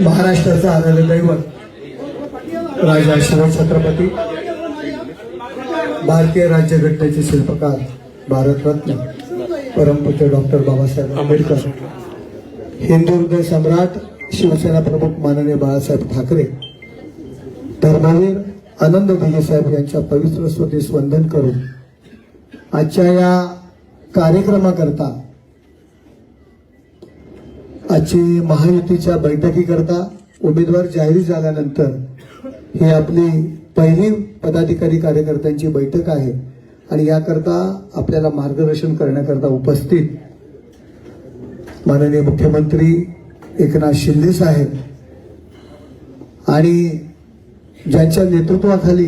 महाराष्ट्राचा आराध्य दैवत राजा शिवछत्रपती भारतीय राज्यघटनेचे शिल्पकार भारतरत्न परमपूज्य डॉक्टर बाबासाहेब आंबेडकर हिंदू हृदय सम्राट शिवसेना प्रमुख माननीय बाळासाहेब ठाकरे धर्मवीर आनंद साहेब यांच्या पवित्र स्मृतीस वंदन करून आजच्या या कार्यक्रमाकरता आजची महायुतीच्या बैठकीकरता उमेदवार जाहीर झाल्यानंतर ही आपली पहिली पदाधिकारी कार्यकर्त्यांची बैठक आहे आणि याकरता आपल्याला मार्गदर्शन करण्याकरता उपस्थित माननीय मुख्यमंत्री एकनाथ शिंदे साहेब आणि ज्यांच्या नेतृत्वाखाली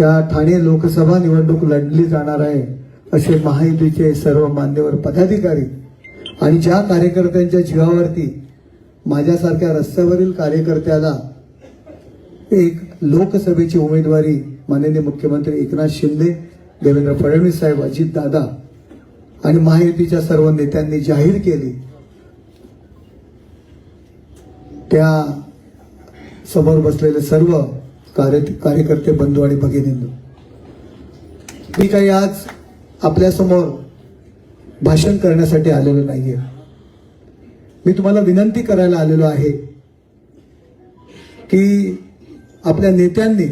या ठाणे लोकसभा निवडणूक लढली जाणार आहे असे महायुतीचे सर्व मान्यवर पदाधिकारी आणि ज्या कार्यकर्त्यांच्या जीवावरती माझ्यासारख्या रस्त्यावरील कार्यकर्त्याला एक लोकसभेची उमेदवारी माननीय मुख्यमंत्री एकनाथ शिंदे देवेंद्र फडणवीस साहेब अजित दादा आणि महायुतीच्या सर्व नेत्यांनी जाहीर केली त्या समोर बसलेले सर्व कार्य कार्यकर्ते बंधू आणि भगिनींनो मी काही आज आपल्यासमोर भाषण करण्यासाठी आलेलो नाहीये. मी तुम्हाला विनंती करायला आलेलो आहे की आपल्या नेत्यांनी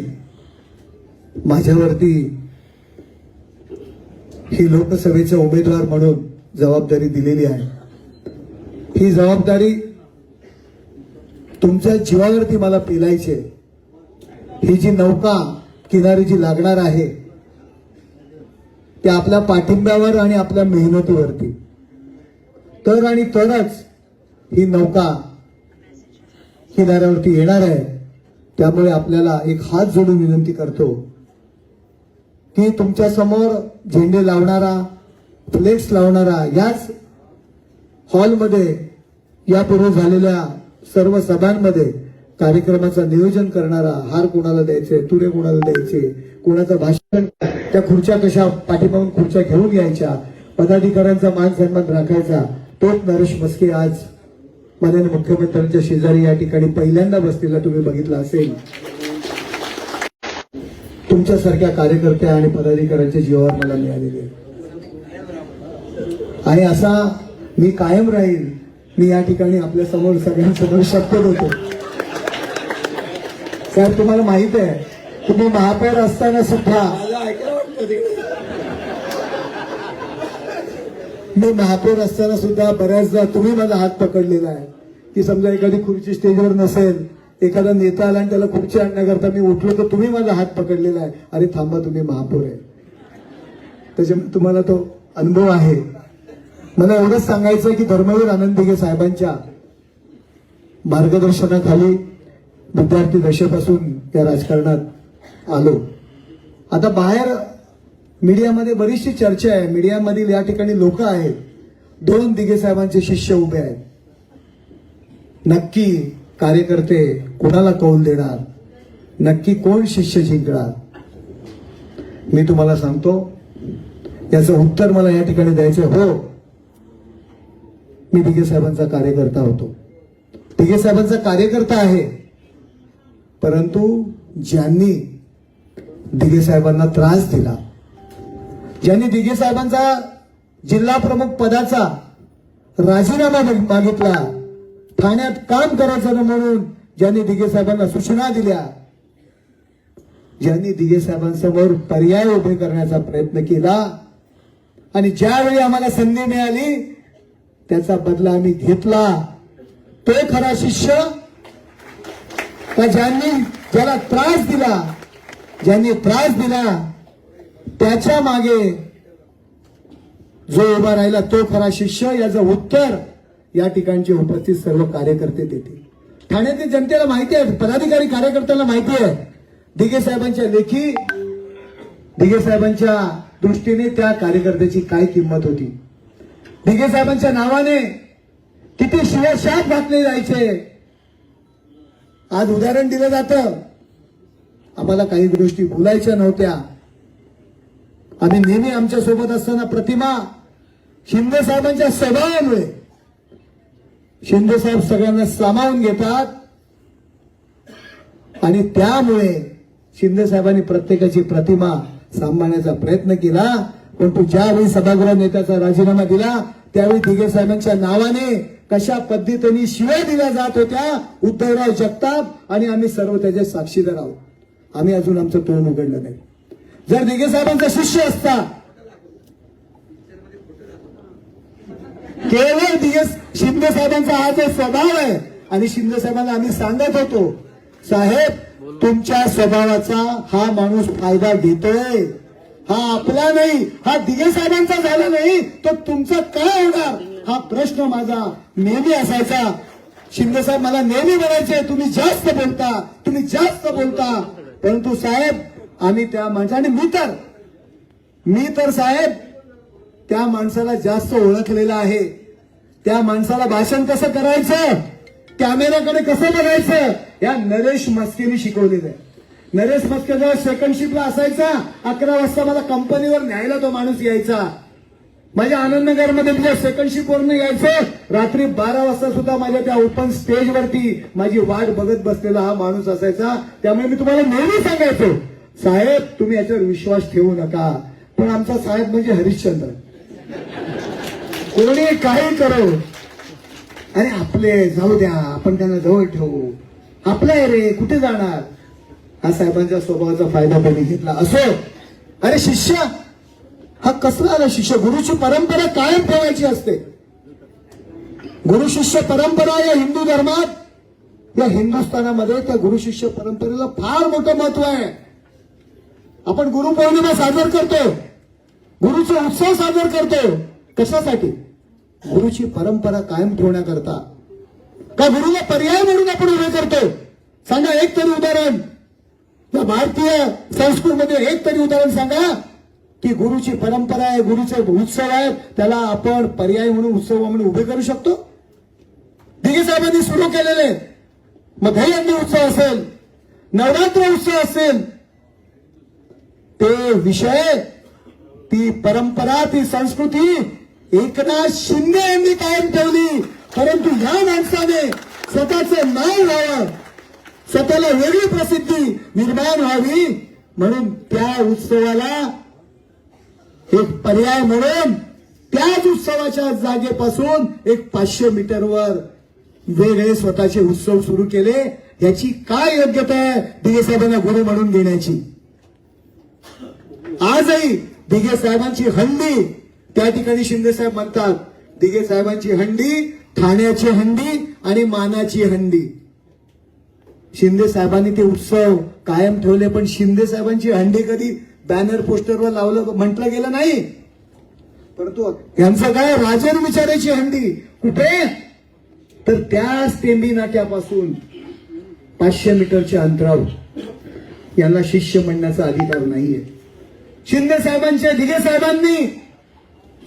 माझ्यावरती ही लोकसभेचा उमेदवार म्हणून जबाबदारी दिलेली आहे. ही जबाबदारी तुमच्या जीवावरती मला पेलायची ही जी नौका किनारी जी लागणार आहे ते आपल्या पाठिंब्यावर आणि आपल्या मेहनतीवरती. तर आणि तरच ही नौका किनाऱ्यावरती येणार आहे. त्यामुळे आपल्याला एक हात जोडून विनंती करतो की तुमच्यासमोर झेंडे लावणारा फ्लेक्स लावणारा याच हॉलमध्ये यापूर्वी झालेल्या सर्व सभांमध्ये कार्यक्रमाचं नियोजन करणारा हार कोणाला द्यायचे तुरे कोणाला द्यायचे कोणाचं भाषण त्या खुर्च्या कशा पाठीमागून खुर्च्या घेऊन यायच्या? पदाधिकाऱ्यांचा मान सन्मान राखायचा. तोच नरेश मस्के आज माननीय मुख्यमंत्र्यांच्या शेजारी या ठिकाणी पहिल्यांदा बसलेला तुम्ही बघितला असेल. तुमच्यासारख्या कार्यकर्त्या आणि पदाधिकाऱ्यांच्या जीवावर मला मिळालेले. आहे. आणि असा मी कायम राहील मी या ठिकाणी आपल्यासमोर सगळ्यांसमोर शपथ होतो साहेब तुम्हाला माहीत आहे तुम्ही महापौर असताना सुद्धा मी महापौर असताना सुद्धा बऱ्याचदा तुम्ही माझा हात पकडलेला आहे. की समजा एखादी खुर्ची स्टेजवर नसेल एखादा नेता आला आणि त्याला खुर्ची आणण्याकरता मी उठलो तर तुम्ही माझा हात पकडलेला आहे. अरे थांबा तुम्ही महापौर आहे. त्याच्यामुळे तुम्हाला तो अनुभव आहे. मला एवढंच सांगायचं की धर्मवीर आनंद दिघे साहेबांच्या मार्गदर्शनाखाली विद्यार्थी दशेपासून या राजकारणात आलो. आता बाहेर मीडियामध्ये बरीचशी चर्चा आहे. मीडियामधील या ठिकाणी लोक आहेत. दोन दिघे साहेबांचे शिष्य उभे आहेत. नक्की कार्यकर्ते कोणाला कौल देणार? नक्की कोण शिष्य जिंकणार? मी तुम्हाला सांगतो याचं उत्तर मला या ठिकाणी द्यायचं हो मी दिघे साहेबांचा कार्यकर्ता होतो. दिघे साहेबांचा कार्यकर्ता आहे. परंतु ज्यांनी दिघे साहेबांना त्रास दिला. ज्यांनी दिघे साहेबांचा जिल्हा प्रमुख पदाचा राजीनामा मागितला. ठाण्यात काम करायचं म्हणून ज्यांनी दिघे साहेबांना सूचना दिल्या. ज्यांनी दिघे साहेबांसमोर पर्याय उभे करण्याचा प्रयत्न केला. आणि ज्यावेळी आम्हाला संधी मिळाली त्याचा बदला आम्ही घेतला. तो खरा शिष्य का ज्यांनी ज्याला त्रास दिला ज्यांनी त्रास दिला त्याच्यामागे जो उभा राहिला तो खरा शिष्य याचं उत्तर या ठिकाणचे उपस्थित सर्व कार्यकर्ते देतील. ठाण्यातील जनतेला माहिती आहे पदाधिकारी कार्यकर्त्यांना माहिती आहे. दिघे साहेबांच्या लेखी दिघे साहेबांच्या दृष्टीने त्या कार्यकर्त्याची काय किंमत होती? दिघे साहेबांच्या नावाने किती शिवशाप घातले जायचे? आज उदाहरण दिलं जातं. आम्हाला काही गोष्टी बोलायच्या नव्हत्या. आम्ही नेहमी आमच्यासोबत असताना प्रतिमा शिंदे साहेबांच्या स्वभावामुळे शिंदे साहेब सगळ्यांना सामावून घेतात आणि त्यामुळे शिंदे साहेबांनी प्रत्येकाची प्रतिमा सांभाळण्याचा प्रयत्न केला. परंतु ज्यावेळी सभागृह नेत्याचा राजीनामा दिला त्यावेळी दिघे साहेबांच्या नावाने कशा पद्धतीने शिवाय दिल्या जात होत्या उद्धवराव जगताप आणि आम्ही सर्व त्याचे साक्षीदार आहोत. आम्ही अजून आमचं तोंड उघडलं नाही. जर दिघे साहेबांचा शिष्य असता केवळ दिवस शिंदे साहेबांचा हा जो स्वभाव आहे. आणि शिंदे साहेबांना आम्ही सांगत होतो साहेब तुमच्या स्वभावाचा हा माणूस फायदा घेतोय. हा आपला नाही हा दिगे साहेबांचा झाला नाही तर तुमचा काय होणार? हा प्रश्न माझा नेहमी असायचा. शिंदे साहेब मला नेहमी म्हणायचे तुम्ही जास्त बोलता तुम्ही जास्त बोलता. परंतु साहेब आम्ही त्या माणसाने मी तर मी तर साहेब त्या माणसाला जास्त ओळखलेलं आहे. त्या माणसाला भाषण कसं करायचं? कॅमेऱ्याकडे कसं बघायचं? या नरेश मस्केने शिकवलेलं आहे. नरेश मस्के जेव्हा सेकंड शिपला असायचा अकरा वाजता मला कंपनीवर न्यायला तो माणूस यायचा. माझ्या आनंदनगरमध्ये तुझ्या सेकंड शिपवरनं यायचं. रात्री बारा वाजता सुद्धा माझ्या त्या ओपन स्टेजवरती माझी वाट बघत बसलेला हा माणूस असायचा. त्यामुळे मी तुम्हाला नेहमी सांगायचो साहेब तुम्ही याच्यावर विश्वास ठेवू नका. पण आमचा साहेब म्हणजे हरिश्चंद्र. कोणी काही करो. अरे आपले जाऊ द्या आपण त्यांना जवळ ठेवू. आपलं आहे रे कुठे जाणार? हा साहेबांच्या स्वभावाचा फायदा त्यांनी घेतला. असो. अरे शिष्य हा कसला आला शिष्य? गुरुची परंपरा कायम ठेवायची असते. गुरु शिष्य परंपरा या हिंदू धर्मात या हिंदुस्थानामध्ये त्या गुरु शिष्य परंपरेला फार मोठं महत्त्व आहे. आपण गुरुपौर्णिमा साजर करतो. गुरुचा उत्सव साजर करतो. कशासाठी? गुरुची परंपरा कायम ठेवण्याकरता. का गुरुला पर्याय म्हणून आपण उभे करतो? सांगा एक तरी उदाहरण. या भारतीय संस्कृतीमध्ये एक तरी उदाहरण सांगा. की गुरुची परंपरा आहे गुरुचे उत्सव आहे त्याला आपण पर्याय म्हणून उत्सव म्हणून उभे करू शकतो. दिघे साहेबांनी सुरू केलेले मग दहीहंडी उत्सव असेल नवरात्र उत्सव असेल ते विषय ती परंपरा ती संस्कृती एकनाथ शिंदे यांनी कायम ठेवली. परंतु ह्या माणसाने स्वतःचं नाव व्हावं स्वतःला वेगळी प्रसिद्धी निर्माण व्हावी म्हणून त्या उत्सवाला एक पर्याय म्हणून त्याच उत्सवाच्या जागेपासून एक पाचशे मीटरवर वेगळे स्वतःचे उत्सव सुरू केले. याची काय योग्यता आहे? दिगे साहेबांना गुरु म्हणून घेण्याची. आजही दिघे साहेबांची हंडी त्या ठिकाणी शिंदे साहेब म्हणतात. दिघे साहेबांची हंडी ठाण्याची हंडी आणि मानाची हंडी. शिंदे साहेबांनी ते उत्सव कायम ठेवले पण शिंदे साहेबांची हंडी कधी बॅनर पोस्टरवर लावलं म्हटलं गेलं नाही. परंतु यांचं काय राजन विचारायची हंडी? कुठे? तर त्याच तेंबी नाट्यापासून पाचशे मीटरच्या अंतरावर. यांना शिष्य म्हणण्याचा अधिकार नाहीये. शिंदे साहेबांच्या दिगे साहेबांनी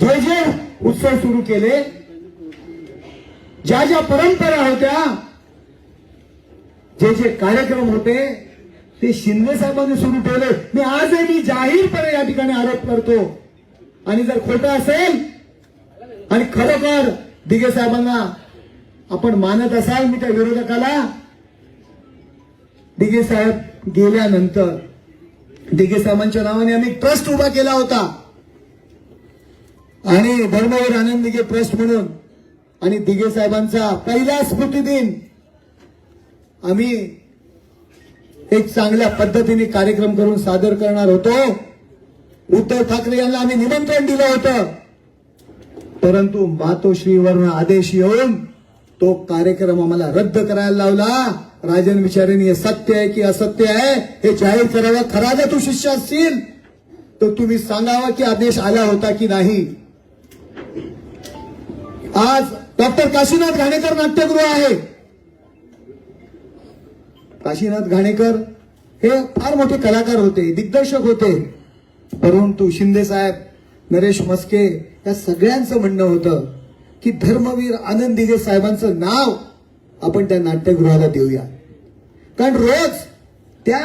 जे जे उत्सव सुरू केले. ज्या ज्या परंपरा होत्या जे जे कार्यक्रम होते ते शिंदे साहेबांनी सुरू ठेवले मी आजही मी जाहीरपणे या ठिकाणी आरोप करतो. आणि जर खोटं असेल आणि खरोखर दिघे साहेबांना आपण मानत असाल मी त्या विरोधकाला दिघे साहेब गेल्यानंतर दिघे साहेबांच्या नावाने आम्ही ट्रस्ट उभा केला होता. आणि धर्मवीर आनंद दिघे ट्रस्ट म्हणून आणि दिघे साहेबांचा पहिला स्मृती दिन आम्ही एक चांगल्या पद्धतीने कार्यक्रम करून सादर करणार होतो. उद्धव ठाकरे यांना आम्ही निमंत्रण दिलं होतं. परंतु मातोश्रीवरून आदेश येऊन तो कार्यक्रम आम्हाला रद्द करायला लावला. राजन विचारेने हे सत्य आहे की असत्य आहे हे जाहीर करायला खरा जर तू शिष्य असतील तर तुम्ही सांगावा की आदेश आला होता की नाही? आज डॉक्टर काशीनाथ घाणेकर नाट्यगृह आहे. काशीनाथ घाणेकर हे फार मोठे कलाकार होते दिग्दर्शक होते. परंतु शिंदे साहेब नरेश मस्के या सगळ्यांचं म्हणणं होतं की धर्मवीर आनंद दिगे साहेबांचं नाव आपण त्या नाट्यगृहाला देऊया. कारण रोज त्या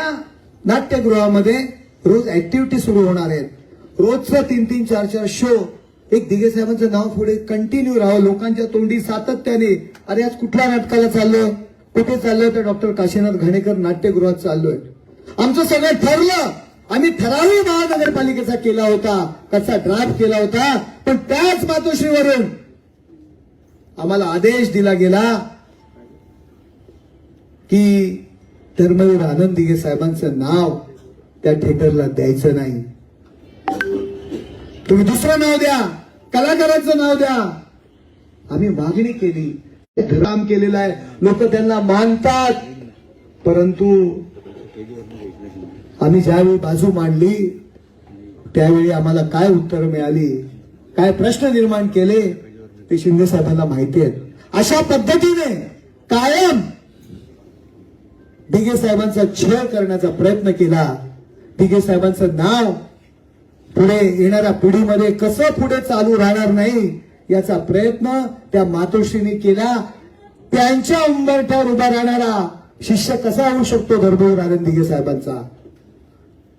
नाट्यगृहामध्ये रोज ऍक्टिव्हिटी सुरू होणार आहेत. रोजचं तीन तीन चार चार शो एक दिघे साहेबांचं नाव पुढे कंटिन्यू राहावं. लोकांच्या तोंडी सातत्याने अरे आज कुठल्या नाटकाला चाललं कुठे चाललं होतं डॉक्टर काशीनाथ घाणेकर नाट्यगृहात चाललोय. आमचं सगळं ठरलं. आम्ही ठराविक महानगरपालिकेचा केला होता. त्याचा ड्राफ्ट केला होता. पण त्याच मातोश्रीवरून आम्हाला आदेश दिला गेला की धर्मवीर आनंद दिघे साहेबांचं नाव त्या थिएटरला द्यायचं नाही. तुम्ही दुसरं नाव द्या. कलाकाराचं नाव द्या. आम्ही मागणी केली. काम केलेलं आहे. लोक त्यांना मानतात. परंतु आम्ही ज्यावेळी बाजू मांडली त्यावेळी आम्हाला काय उत्तर मिळाली काय प्रश्न निर्माण केले ते शिंदे साहेबांना माहिती आहेत. अशा पद्धतीने कायम दिघे साहेबांचा छळ करण्याचा प्रयत्न केला. दिघे साहेबांचं नाव पुढे येणाऱ्या पिढीमध्ये कसं पुढे चालू राहणार नाही याचा प्रयत्न त्या मातोश्रीने केला. त्यांच्या उंबरठ्यावर उभा राहणारा शिष्य कसा होऊ शकतो धर्मवीर आनंद दिघे साहेबांचा?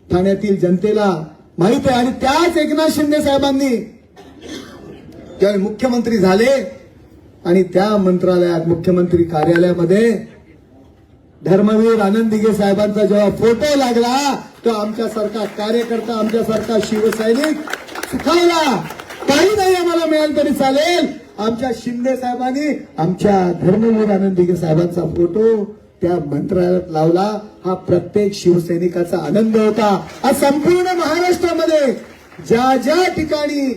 ठाण्यातील जनतेला माहीत आहे आणि त्याच एकनाथ शिंदे साहेबांनी ज्यावेळी मुख्यमंत्री झाले आणि त्या मंत्रालयात मुख्यमंत्री कार्यालयामध्ये धर्मवीर आनंद दिघे साहेबांचा जेव्हा फोटो लागला तो आमच्यासारखा कार्यकर्ता आमच्यासारखा शिवसैनिक सुखावला. काही नाही आम्हाला मिळालं तरी चालेल. आमच्या शिंदे साहेबांनी आमच्या धर्मवीर आनंद दिघे साहेबांचा फोटो त्या मंत्रालयात लावला. हा प्रत्येक शिवसैनिकाचा आनंद होता. आज संपूर्ण महाराष्ट्रामध्ये ज्या ज्या ठिकाणी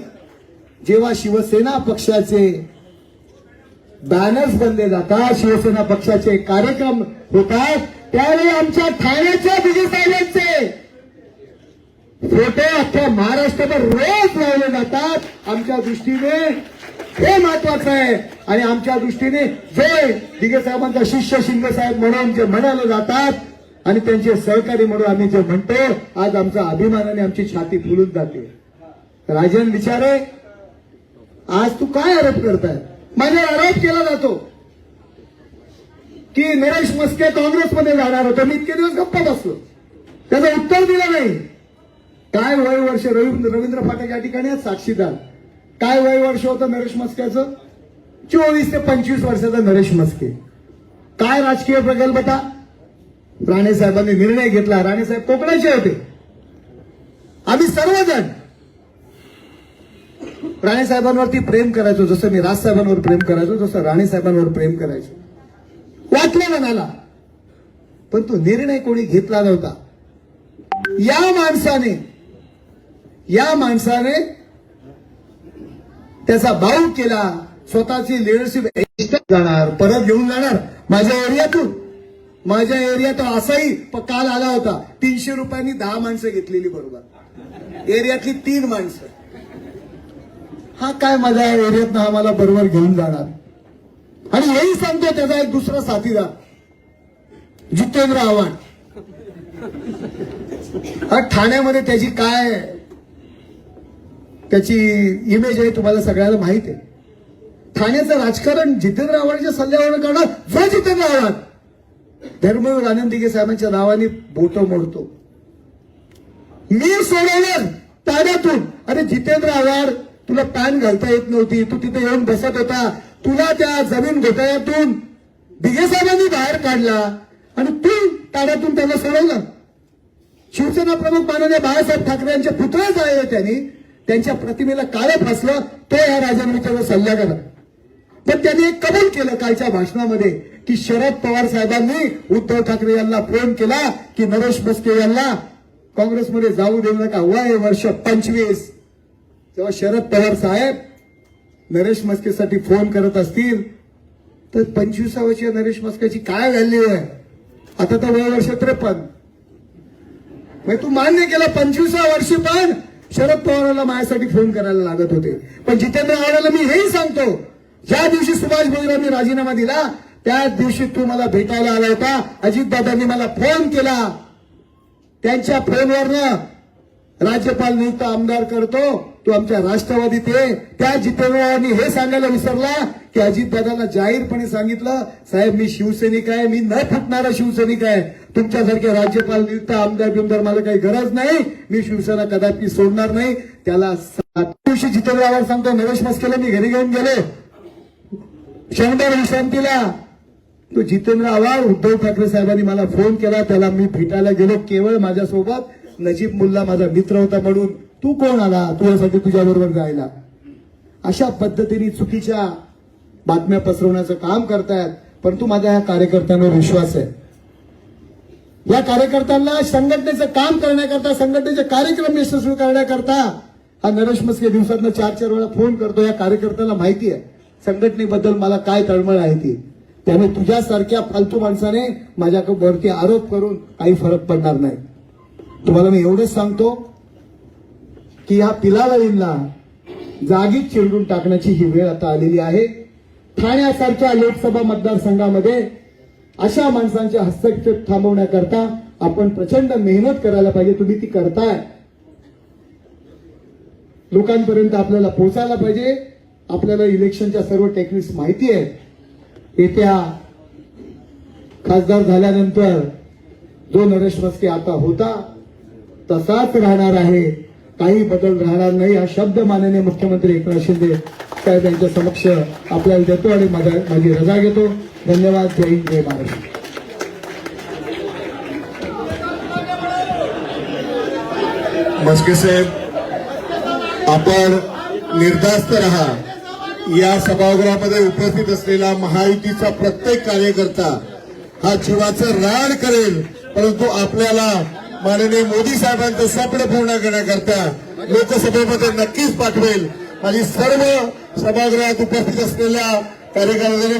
जेव्हा शिवसेना पक्षाचे बॅनर्स बनले जातात शिवसेना पक्षाचे कार्यक्रम होतात त्यावेळी आमच्या ठाण्याच्या विजय साहेबांचे फोटो अख्ख्या महाराष्ट्रभर रोज लावले जातात. आमच्या दृष्टीने हे महत्वाचं आहे. आणि आमच्या दृष्टीने जे दिगे साहेबांचा शिष्य शिंदे साहेब म्हणून जे म्हणाले जातात आणि त्यांचे सहकारी म्हणून आम्ही जे म्हणतो आज आमचा अभिमानाने आमची छाती फुलून जाते. राजन विचारे आज तू काय आरोप करताय? माझ्यावर आरोप केला जातो की नरेश मस्के काँग्रेसमध्ये जाणार होतो. मी इतके दिवस गप्पा बसलो. त्याचं उत्तर दिलं नाही. काय वय वर्ष रवींद्र रवींद्र फाटक या ठिकाणी आहेत? साक्षीदार काय वय वर्ष होतं नरेश मस्क्याचं चोवीस ते पंचवीस वर्षाचा नरेश मस्के. काय राजकीय प्रगल्भता राणे साहेबांनी निर्णय घेतला. राणे साहेब कोकणाचे होते. आम्ही सर्वजण राणे साहेबांवरती प्रेम करायचो जसं मी राज साहेबांवर प्रेम करायचो तसं राणे साहेबांवर प्रेम करायचो. वाटलं मनाला पण तो निर्णय कोणी घेतला नव्हता. या माणसाने या माणसाने त्याचा भाऊ केला स्वतःची लिडरशिप जाणार परत घेऊन जाणार माझ्या एरियातून. माझ्या एरियात असाही काल आला होता. तीनशे रुपयांनी दहा माणसं घेतलेली बरोबर. एरियातली तीन माणसं. हा काय माझ्या एरियात आम्हाला बरोबर घेऊन जाणार? आणि हेही सांगतो त्याचा एक दुसरा साथीदार जितेंद्र आव्हाड. हा ठाण्यामध्ये त्याची काय त्याची इमेज आहे तुम्हाला सगळ्याला माहीत आहे. ठाण्याचं राजकारण जितेंद्र आव्हाडच्या सल्ल्यावर करणार व जितेंद्र आव्हाड. धर्मवीर आनंद दिघे साहेबांच्या नावाने बोट मोडतो. मी सोडवलं ताब्यातून अरे जितेंद्र आव्हाड तुला पॅन घालता येत नव्हती तू तिथे येऊन बसत होता. तुला त्या जमीन घोटाळ्यातून दिघे साहेबांनी बाहेर काढला आणि तू ताड्यातून त्याला सोडवलं. शिवसेना प्रमुख माननीय बाळासाहेब ठाकरे यांच्या पुतळ्याच आहे त्यांनी. त्यांच्या प्रतिमेला काळं फासलं तो या राजनीतीचा सल्लागार पण त्यांनी एक कबूल केलं कालच्या भाषणामध्ये की शरद पवार साहेबांनी उद्धव ठाकरे यांना फोन केला की नरेश मस्के यांना काँग्रेसमध्ये जाऊ देऊ नका वय वर्ष पंचवीस. जेव्हा शरद पवार साहेब नरेश मस्केसाठी फोन करत असतील तर पंचवीसाव्याच्या नरेश मस्केची काय व्हॅल्यू आहे? आता तर वय वर्ष त्रेपन्न. म्हणजे तू मान्य केलं पंचवीसा वर्षी पण शरद पवारांना माझ्यासाठी फोन करायला लागत होते. पण जितेंद्र आव्हाडाला मी हेही सांगतो. ज्या दिवशी सुभाष भोजरांनी राजीनामा दिला त्याच दिवशी तू मला भेटायला आला होता. अजितदादांनी मला फोन केला. त्यांच्या फोनवरनं राज्यपाल नियुक्त आमदार करतो. तू आमच्या राष्ट्रवादीत ये त्या जितेंद्रांनी हे सांगायला विसरला की अजितदादांना जाहीरपणे सांगितलं साहेब मी शिवसैनिक आहे. मी न फुटणारा शिवसैनिक आहे. तुमच्यासारखे राज्यपाल नियुक्त आमदार बिमदार मला काही गरज नाही. मी शिवसेना कदापि सोडणार नाही. त्याला दिवशी जितेंद्र सांगतो नरेश मस्केला मी घरी घेऊन गेले. शंभर विश्रांतीला. तो जितेंद्र आव्हाड उद्धव ठाकरे साहेबांनी मला फोन केला. त्याला मी भेटायला गेलो केवळ माझ्यासोबत. नजीब मुल्ला माझा मित्र होता म्हणून. तू कोण आला? तुझ्यासाठी तुझ्या बरोबर जायला. अशा पद्धतीने चुकीच्या बातम्या पसरवण्याचं काम करतायत. परंतु माझ्या ह्या कार्यकर्त्यांवर विश्वास आहे. या कार्यकर्त्यांना संघटनेचं काम करण्याकरता संघटनेचे कार्यक्रम यशस्वी करण्याकरता हा नरेश मस्के दिवसातनं चार चार वेळा फोन करतो. या कार्यकर्त्यांना माहिती आहे. संघटनेबद्दल मला काय तळमळ आहे ती. त्यामुळे तुझ्यासारख्या फालतू माणसाने माझ्यावरती आरोप करून काही फरक पडणार नाही. तुम्हाला मी एवढंच सांगतो की या पिलावळींना जागीच चिरडून टाकण्याची ही वेळ आता आलेली आहे. ठाण्यासारख्या लोकसभा मतदारसंघामध्ये अशा माणसांचे हस्तक्षेप थांबवण्याकरता आपण प्रचंड मेहनत करायला पाहिजे. तुम्ही ती करताय. लोकांपर्यंत आपल्याला पोहोचायला पाहिजे. आपल्याला इलेक्शनच्या सर्व टेक्निक्स माहिती आहेत. येत्या खासदार झाल्यानंतर जो नरेश मस्के आता होता तसाच राहणार आहे. काही बदल राहणार नाही. हा शब्द माननीय मुख्यमंत्री एकनाथ शिंदे साहेब यांच्या समक्ष आपल्याला देतो आणि माझा माझी रजा घेतो. धन्यवाद. जय हिंद जय महाराष्ट्र. मस्के साहेब आपण निर्धास्त राहा. या सभागृहामध्ये उपस्थित असलेला महायुतीचा प्रत्येक कार्यकर्ता हा जीवाचं रान करेल परंतु आपल्याला माननीय मोदी साहेबांचं स्वप्न पूर्ण करण्याकरता लोकसभेमध्ये नक्कीच पाठवेल. माझी सर्व सभागृहात उपस्थित असलेल्या कार्यकर्त्यांनी